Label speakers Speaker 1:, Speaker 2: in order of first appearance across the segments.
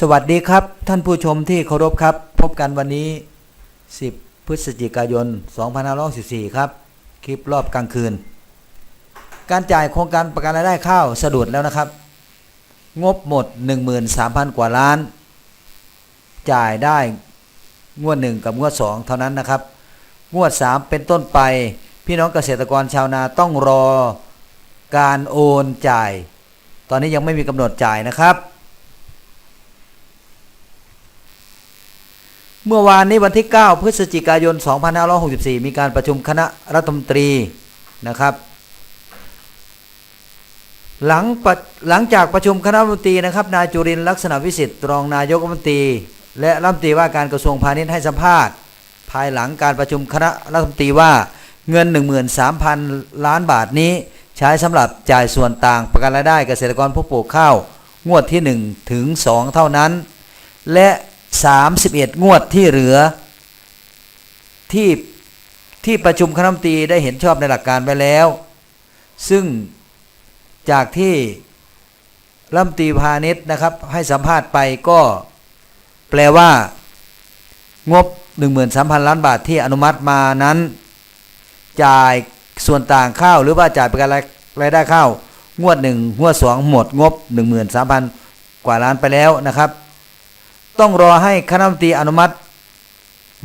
Speaker 1: สวัสดีครับ ท่านผู้ชมที่เคารพครับ พบกันวันนี้ 10 พฤศจิกายน 2564 ครับ คลิปรอบกลางคืน การจ่ายโครงการประกันรายได้ข้าวสะดุดแล้วนะครับ งบหมด 13,000 กว่าล้าน จ่ายได้งวด 1 กับงวด 2 เท่านั้นนะครับ งวด 3 เป็นต้นไป พี่น้องเกษตรกรชาวนาต้องรอการโอนจ่าย ตอนนี้ยังไม่มีกำหนดจ่ายนะครับ เมื่อวานนี้วันที่ 9 พฤศจิกายน 2564 มีการประชุมคณะรัฐมนตรีนะครับ หลังหลังจากประชุมคณะรัฐมนตรีนะครับ นายจุรินทร์ลักษณะวิสิทธิ์รองนายกรัฐมนตรี และรัฐมนตรีว่าการกระทรวงพาณิชย์ให้สัมภาษณ์ ภายหลังการประชุมคณะรัฐมนตรีว่าเงิน 13,000 ล้านบาทนี้ ใช้สำหรับจ่ายส่วนต่างประกันรายได้เกษตรกรผู้ปลูกข้าวงวดที่ 1 ถึง 2 เท่านั้น และ 31 งวดที่เหลือ ที่ที่ประชุมคณะรัฐมนตรีได้เห็นชอบในหลักการไปแล้ว ซึ่งจากที่รัฐมนตรีพาณิชย์นะครับ ให้สัมภาษณ์ไปก็แปลว่า งบ 13,000 ล้านบาทที่อนุมัติมานั้น จ่ายส่วนต่างข้าวหรือว่าจ่ายประกันรายได้ข้าวงวดหนึ่งงวดสองหมดงบ 13,000 กว่าล้านไปแล้วนะครับ ต้องรอให้คณะมนตรีอนุมัติ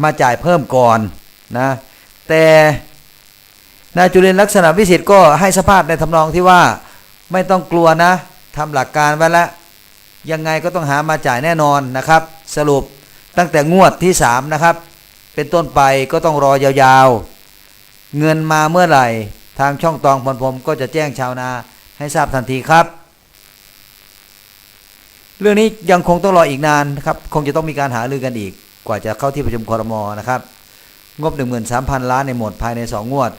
Speaker 1: มาจ่ายเพิ่มก่อนนะแต่นายจุลินลักษณะวิสิทธ์ก็ให้สภาพในทำนองที่ว่าไม่ต้องกลัวนะทำหลักการไว้แล้วยังไงก็ต้องหามาจ่ายแน่นอนนะครับ สรุปตั้งแต่งวดที่ 3 นะครับ เป็นต้นไปก็ต้องรอยาวๆ เงินมาเมื่อไหร่ ทางช่องตองพลพรมก็จะแจ้งชาวนาให้ทราบทันทีครับ เรื่องนี้ยังคงต้องรออีกนานนะครับ คงจะต้องมีการหารือกันอีก กว่าจะเข้าที่ประชุมคอรมอนะครับ งบ 13,000 ล้านในหมดภายใน 2 งวด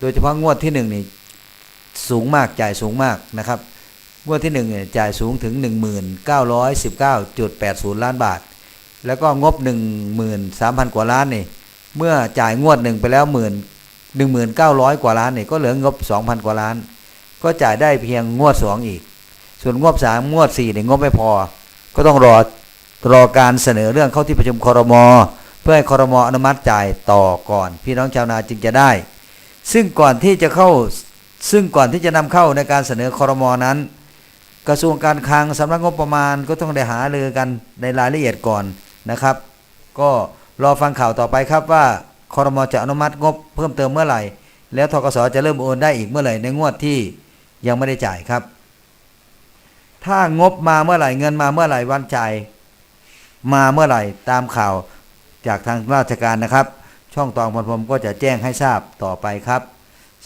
Speaker 1: โดยเฉพาะงวดที่1นี่สูงมากจ่ายสูงมากนะครับ งวดที่1เนี่ยจ่ายสูงถึง 1919.80 ล้านบาท แล้วก็งบ 13,000 กว่าล้านนี่เมื่อจ่ายงวดหนึ่งไปแล้วหมื่น1900 กว่าล้านนี่ก็เหลืองบ 2,000 กว่าล้าน ก็จ่ายได้เพียงงวด 2 อีก ส่วนงบ3งวด4เนี่ยงบไม่พอ ก็ต้องรอรอการเสนอเรื่องเข้าที่ประชุมคอรมอเพื่อให้คอรมออนุมัติจ่ายต่อก่อน พี่น้องชาวนาจึงจะได้ ซึ่งก่อนที่จะเข้าซึ่งก่อนที่จะนำเข้าในการเสนอคอรมอนั้น กระทรวงการคลังสำนักงบประมาณก็ต้องได้หาเรือกันในรายละเอียดก่อนนะครับ ก็รอฟังข่าวต่อไปครับว่าคอรมอจะอนุมัติงบเพิ่มเติมเมื่อไหร่ แล้วทกสจะเริ่มโอนได้อีกเมื่อไหร่ในงวดที่ยังไม่ได้จ่ายครับ ถ้างบมาเมื่อไหร่เงินมาเมื่อไหร่วันจ่ายมาเมื่อไหร่ตามข่าวจากทางราชการนะครับ ช่องตองพลพรมก็จะแจ้งให้ทราบต่อไปครับ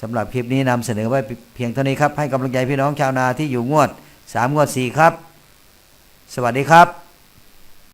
Speaker 1: สำหรับคลิปนี้นำเสนอไว้เพียงเท่านี้ครับ ให้กำลังใจพี่น้องชาวนาที่อยู่งวด 3 งวด 4 ครับ สวัสดีครับ